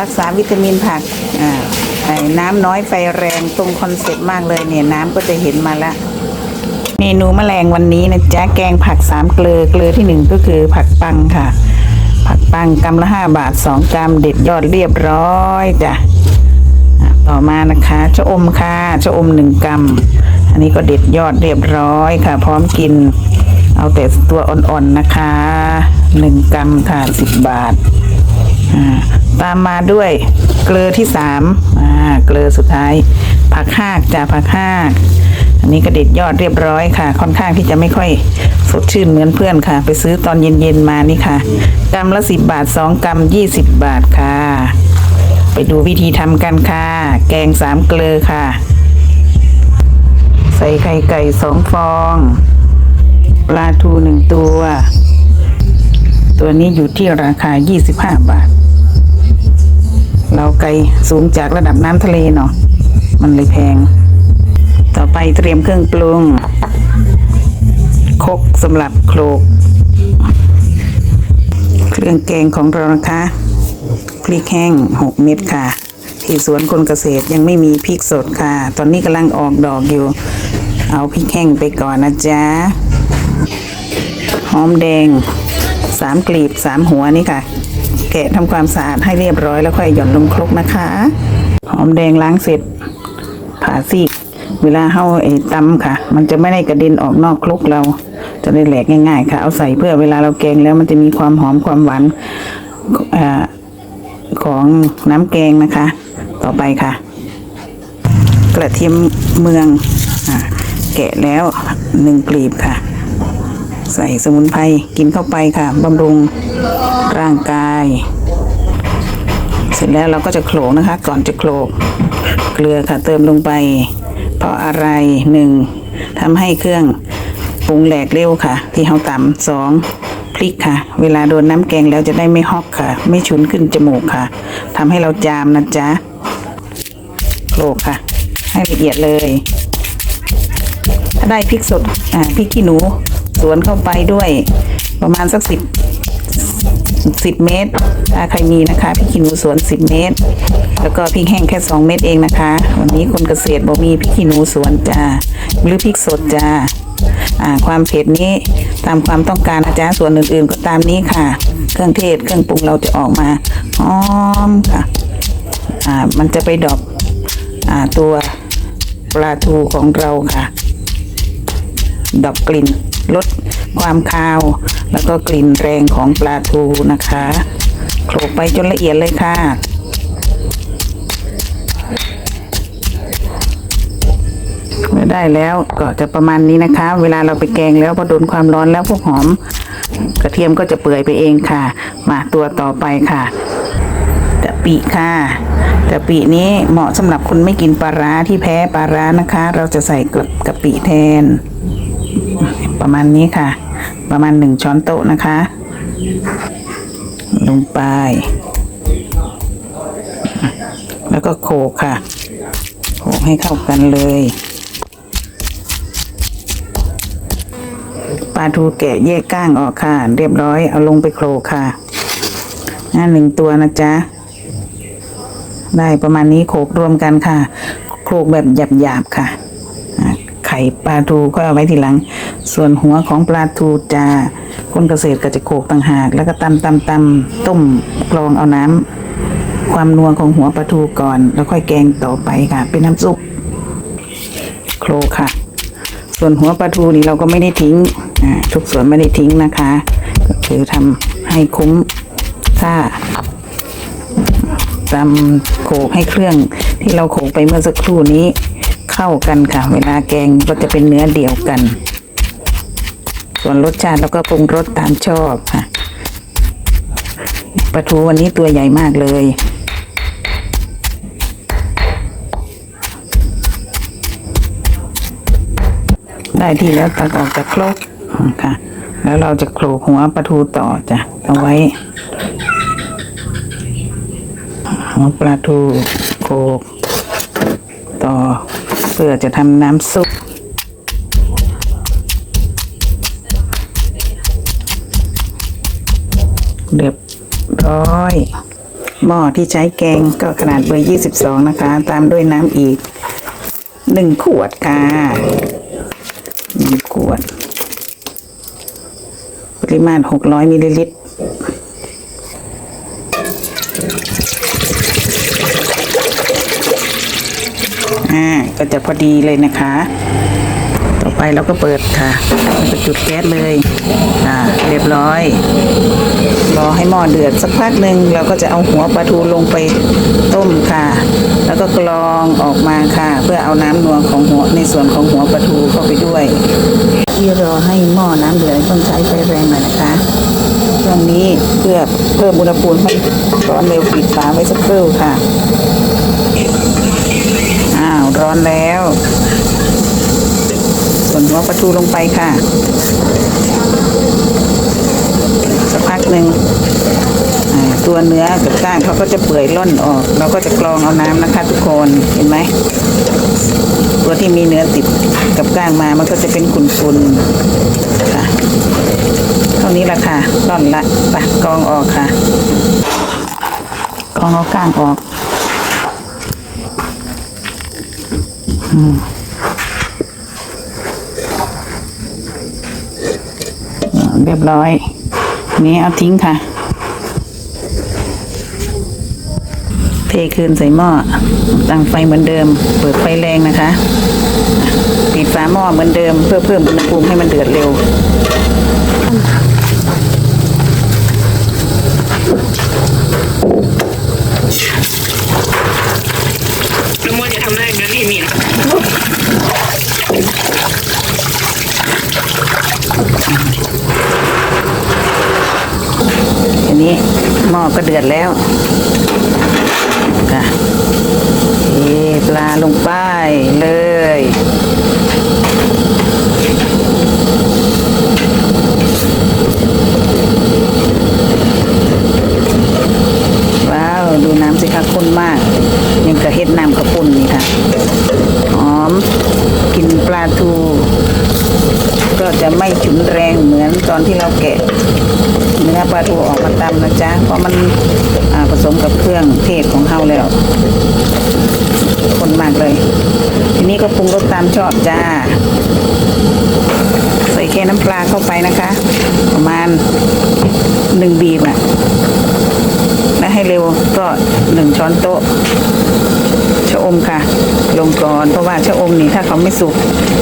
รักษาวิตามินผักอ่าน้ำน้อยไฟแรงตรงคอนเซ็ปต์มากเลยเนี่ยน้ำก็จะเห็นมาละเมนูแมลงวันนี้นะจ๊ะแกงผักสามเกลือเกลือที่หนึ่งก็คือผักปังค่ะ ผักปังกำละห้าบาทสองกรัมเด็ดยอดเรียบร้อยจ้ะต่อมานะคะชะอมค่ะชะอมหนึ่งกรัมอันนี้ก็เด็ดยอดเรียบร้อยค่ะ พร้อมกิน เอาแต่ตัวอ่อนๆนะคะหนึ่งกรัมค่ะสิบบาท ตามมาด้วยเกลือที่สามเกลือสุดท้ายผักหากจ้าผักหากอันนี้กระเด็ดยอดเรียบร้อยค่ะ ค่อนข้างที่จะไม่ค่อยสดชื่นเหมือนเพื่อนค่ะ ไปซื้อตอนเย็นๆมานี่ค่ะกรัมละสิบบาทสองกรัมยี่สิบบาทค่ะ ไปดูวิธีทำกันค่ะ แกงสามเกลือค่ะ ใส่ไข่ไก่สองฟองปลาทูหนึ่งตัว ตัวนี้อยู่ที่ราคา 25 บาท เราไกลสูงจากระดับน้ำทะเลเนาะมันเลยแพง ต่อไปเตรียมเครื่องปรุงคกสำหรับโคลก เครื่องแกงของเรานะคะ พริกแห้ง 6 เม็ดค่ะ ที่สวนคนเกษตรยังไม่มีพริกสดค่ะ ตอนนี้กำลังออกดอกอยู่ เอาพริกแห้งไปก่อนนะจ๊ะ หอมแดงสามกลีบสามหัวนี่ค่ะ แกะทำความสะอาดให้เรียบร้อยแล้วค่อยหย่อนลงครกนะคะ หอมแดงล้างเสร็จผ่าซีก เวลาเข้าไอ้ตำค่ะ มันจะไม่ได้กระเด็นออกนอกครกเรา จะได้แหลกง่าย ๆ ค่ะ เอาใส่เพื่อเวลาเราแกงแล้วมันจะมีความหอมความหวานอของน้ำแกงนะคะ ต่อไปค่ะ กระเทียมเมืองอแกะแล้วหนึ่งกลีบค่ะ ใส่สมุนไพรกินเข้าไปค่ะบำรุงร่างกาย เสร็จแล้วเราก็จะโขลกนะคะ ก่อนจะโขลกเกลือค่ะเติมลงไป เพราะอะไรหนึ่งทำให้เครื่องปรุงแหลกเร็วค่ะ ที่เราตำสองพริกค่ะ เวลาโดนน้ำแกงแล้วจะได้ไม่ฮอกค่ะ ไม่ฉุนขึ้นจมูกค่ะทำให้เราจามนะจ๊ะโขลกค่ะ ให้ละเอียดเลย ถ้าได้พริกสดอ่าพริกขี้หนู สวนเข้าไปด้วย ประมาณสักสิบสิบเมตรถ้าใครมีนะคะพริกขี้หนูสวนสิบเมตร แล้วก็พริกแห้งแค่สองเม็ดเองนะคะ วันนี้คนเกษตรบอกมีพริกขี้หนูสวนจ้าหรือพริกสดจ้าอ่าความเผ็ดนี้ตามความต้องการนะจ๊ะส่วนอื่นๆ ก็ตามนี้ค่ะ เครื่องเทศเครื่องปรุงเราจะออกมาหอมค่ะอ่ามันจะไปดอกอ่าตัวปลาทูของเราค่ะดับกลิ่น ลดความคาว แล้วก็กลิ่นแรงของปลาทูนะคะโขลกไปจนละเอียดเลยค่ะเมื่อได้แล้วก็จะประมาณนี้นะคะ เวลาเราไปแกงแล้วพอโดนความร้อนแล้วพวกหอม กระเทียมก็จะเปื่อยไปเองค่ะ มาตัวต่อไปค่ะกะปิค่ะกะปินี้เหมาะสำหรับคนไม่กินปลาร้าที่แพ้ปลาร้านะคะ เราจะใส่กะปิแทน ประมาณนี้ค่ะ ประมาณหนึ่งช้อนโต๊ะนะคะ ลงไป แล้วก็โขลกค่ะ โขลกให้เข้ากันเลย ปลาทูแกะแยกก้างออกค่ะ เรียบร้อยเอาลงไปโขลกค่ะอ่าหนึ่งตัวนะจ๊ะได้ประมาณนี้โขลกรวมกันค่ะ โขลกแบบหยาบๆค่ะ ไข่ปลาทูก็เอาไว้ทีหลัง ส่วนหัวของปลาทูจะคนเกษตรก็จะโขลกต่างหาก แล้วก็ตำตำตำต้มกรองเอาน้ำความนัวของหัวปลาทูก่อน แล้วค่อยแกงต่อไปค่ะ เป็นน้ำซุปโขลค่ะ ส่วนหัวปลาทูนี่เราก็ไม่ได้ทิ้งทุกส่วนไม่ได้ทิ้งนะคะ ก็คือทำให้คุ้มค่าตำโขลกให้เครื่องที่เราโขลกไปเมื่อสักครู่นี้เข้ากันค่ะ เวลาแกงก็จะเป็นเนื้อเดียวกัน ส่วนรสชาติเราก็ปรุงรสตามชอบค่ะปลาทูวันนี้ตัวใหญ่มากเลยได้ที่แล้วตักออกจากครกค่ะ แล้วเราจะโขลกหัวปลาทูต่อจ้ะเอาไว้ หัวปลาทูโขลกต่อ เพื่อจะทำน้ำซุป เรียบร้อย หม้อที่ใช้แกงก็ขนาดเบอร์22นะคะ ตามด้วยน้ำอีก1ขวดค่ะ1ขวด ปริมาณ600มิลลิลิตรอ่าก็จะพอดีเลยนะคะ ต่อไปเราก็เปิดค่ะ จุดแก๊สเลย อ่า เรียบร้อย รอให้หม้อเดือดสักพักหนึ่งเราก็จะเอาหัวปลาทูลงไปต้มค่ะ แล้วก็กรองออกมาค่ะ เพื่อเอาน้ำนวลของหัวในส่วนของหัวปลาทูเข้าไปด้วยที่รอให้หม้อน้ำเดือดต้องใช้ไฟแรงหน่อยนะคะช่วงนี้เพื่อเพิ่มอุณหภูมิให้ร้อนเร็วปิดฝาไว้สักครู่ค่ะอ้าวร้อนแล้ว ส่วนหัวปลาทูลงไปค่ะ หนึ่งตัวเนื้อกับก้างเขาก็จะเปื่อยล่นออก เราก็จะกรองเอาน้ำนะคะ ทุกคนเห็นไหมตัวที่มีเนื้อติดกับก้างมามันก็จะเป็นขุ่นๆค่ะเท่านี้ละค่ะร่อนละไปกรองออกค่ะกรองเอาก้างออกอืมเรียบร้อย นี้เอาทิ้งค่ะ เทคืนใส่หม้อ ตั้งไฟเหมือนเดิม เปิดไฟแรงนะคะปิดฝาหม้อเหมือนเดิม เพื่อเพิ่มอุณหภูมิให้มันเดือดเร็ว น้ำมันจะทำได้เดี๋ยวรีบมีนะ อันนี้หม้อ ก็เดือดแล้วค่ะเทปลาลงไปเลย ว้าว ดูน้ำสิคะข้นมาก ยังกระเฮ็ดน้ำกระปุ่นนี่ค่ะ หอมกลินปลาทู ก็จะไม่ฉุนแรงเหมือนตอนที่เราแกะ เนื้อปลาทูออกมาตำนะจ๊ะ เพราะมันอ่าผสมกับเครื่องเทศของเฮาแล้ว คนมากเลย ทีนี้ก็ปรุงรสตามชอบจ้า ใส่แค่น้ำปลาเข้าไปนะคะ ประมาณหนึ่งบีบอะและให้เร็วก็หนึ่งช้อนโต๊ะ อมค่ะ ลงก่อนเพราะว่าชะอมนี่ถ้าเขาไม่สุก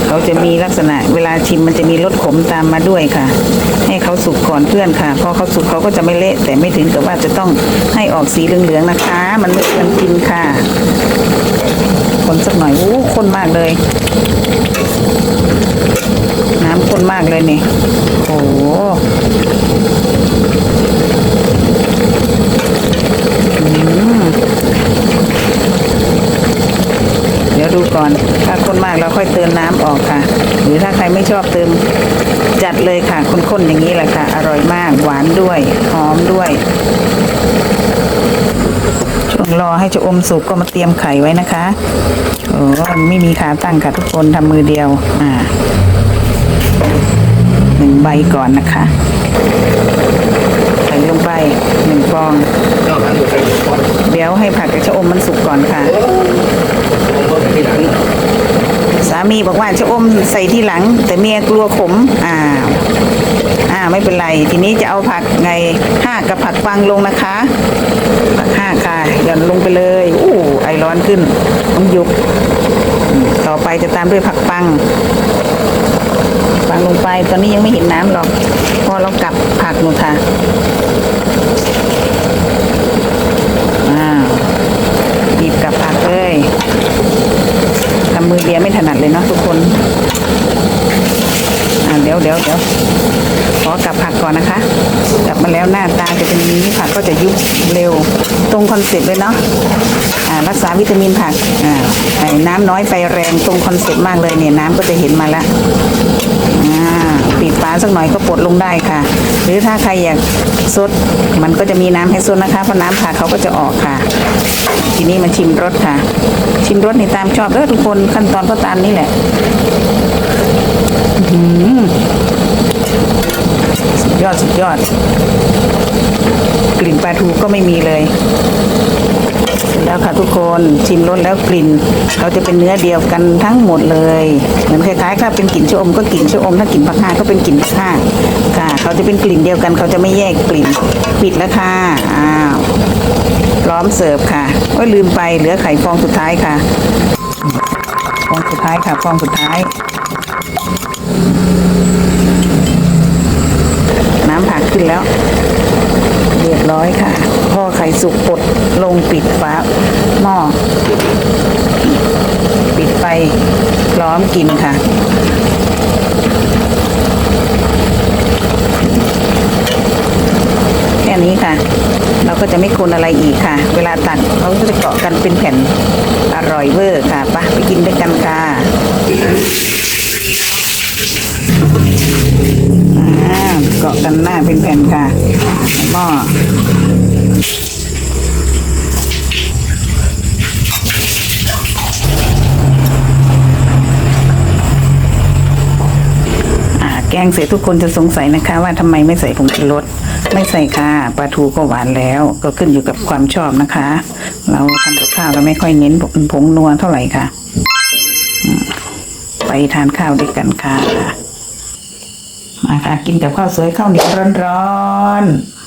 เขาจะมีลักษณะ เวลาชิมมันจะมีรสขมตามมาด้วยค่ะ ให้เขาสุกก่อนเพื่อนค่ะพอเขาสุกเขาก็จะไม่เละแต่ไม่ถึงกับว่าจะต้องให้ออกสีเหลืองๆนะคะ มันไม่ควรกินค่ะคนสักหน่อยอู้ข้นมากเลย น้ำข้นมากเลยนี่โอ้โหเดี๋ยวดูก่อน ถ้าข้นมาก เราค่อยเติมน้ำออกค่ะ หรือถ้าใครไม่ชอบเติมจัดเลยค่ะข้นๆอย่างนี้แหละค่ะ อร่อยมากหวานด้วยหอมด้วย ช่วงรอให้จะอมสุกก็มาเตรียมไข่ไว้นะคะโอ้ไม่มีขาตั้งค่ะทุกคนทำมือเดียว อ่าหนึ่งใบก่อนนะคะใส่ลงไปหนึ่งฟอง เดี๋ยวให้ผักกับชะอมมันสุกก่อนค่ะ สามีบอกว่าชะอมใส่ที่หลัง แต่เมียกลัวขมอ้าอ่าไม่เป็นไร ทีนี้จะเอาผักไงห้ากับผักฟังลงนะคะ ผักห้าค่ะหย่อนลงไปเลยอู้ไอร้อนขึ้นต้องยุบต่อไปจะตามด้วยผักปังปังลงไปตอนนี้ยังไม่เห็นน้ำหรอก พอเรากลับผักหนูค่ะอ้าบีบกับผักเลย มือเดียไม่ถนัดเลยเนาะทุกคนอ่าเดี๋ยวเดี๋ยวเดี๋ยวขอกลับผักก่อนนะคะ กลับมาแล้วหน้าตาจะเป็นนี้ผักก็จะยุบเร็วตรงคอนเซ็ปต์เลยเนาะอ่ารักษาวิตามินผักอ่าน้ำน้อยไฟแรงตรงคอนเซ็ปต์มากเลยเนี่ยน้ำก็จะเห็นมาแล้วอ่า สักหน่อยก็ปลดลงได้ค่ะ หรือถ้าใครอยากซดมันก็จะมีน้ำให้ซดนะคะเพราะน้ำผักเขาก็จะออกค่ะ ทีนี้มาชิมรสค่ะ ชิมรสในตามชอบเด้อทุกคนขั้นตอนก็ตามนี้แหละสุดยอดสุดยอด กลิ่นปลาทูก็ไม่มีเลย แล้วค่ะทุกคนชิมรสแล้วกลิ่นเขาจะเป็นเนื้อเดียวกันทั้งหมดเลย เหมือนคล้ายๆถ้าเป็นกลิ่นชะอมก็กลิ่นชะอมถ้ากลิ่นผักฮาก็เป็นกลิ่นผักฮาค่ะ เขาจะเป็นกลิ่นเดียวกัน เขาจะไม่แยกกลิ่นปิดแล้วค่ะอ้าวพร้อมเสิร์ฟค่ะก็ลืมไปเหลือไข่ฟองสุดท้ายค่ะฟองสุดท้ายค่ะฟองสุดท้าย น้ำผักขึ้นแล้ว เรียบร้อยค่ะ ข่สุกปดลงปิดฝาหม้อ ปิดไฟพร้อมกินค่ะแค่นี้ค่ะ เราก็จะไม่คนอะไรอีกค่ะ เวลาตักเขาก็จะเกาะกันเป็นแผ่นอร่อยเวอร์ค่ะปะไปกินด้วยกันค่ะเกาะกันหน้าเป็นแผ่นค่ะหม้อ แกงเสร็จทุกคนจะสงสัยนะคะ ว่าทำไมไม่ใส่ผงชูรสไม่ใส่ค่ะปลาทูก็หวานแล้ว ก็ขึ้นอยู่กับความชอบนะคะ เราทำกับข้าวเราไม่ค่อยเน้นผงนัวเท่าไหร่ค่ะ ไปทานข้าวด้วยกันค่ะมาค่ะกินกับข้าวสวยข้าวเหนียวร้อนๆ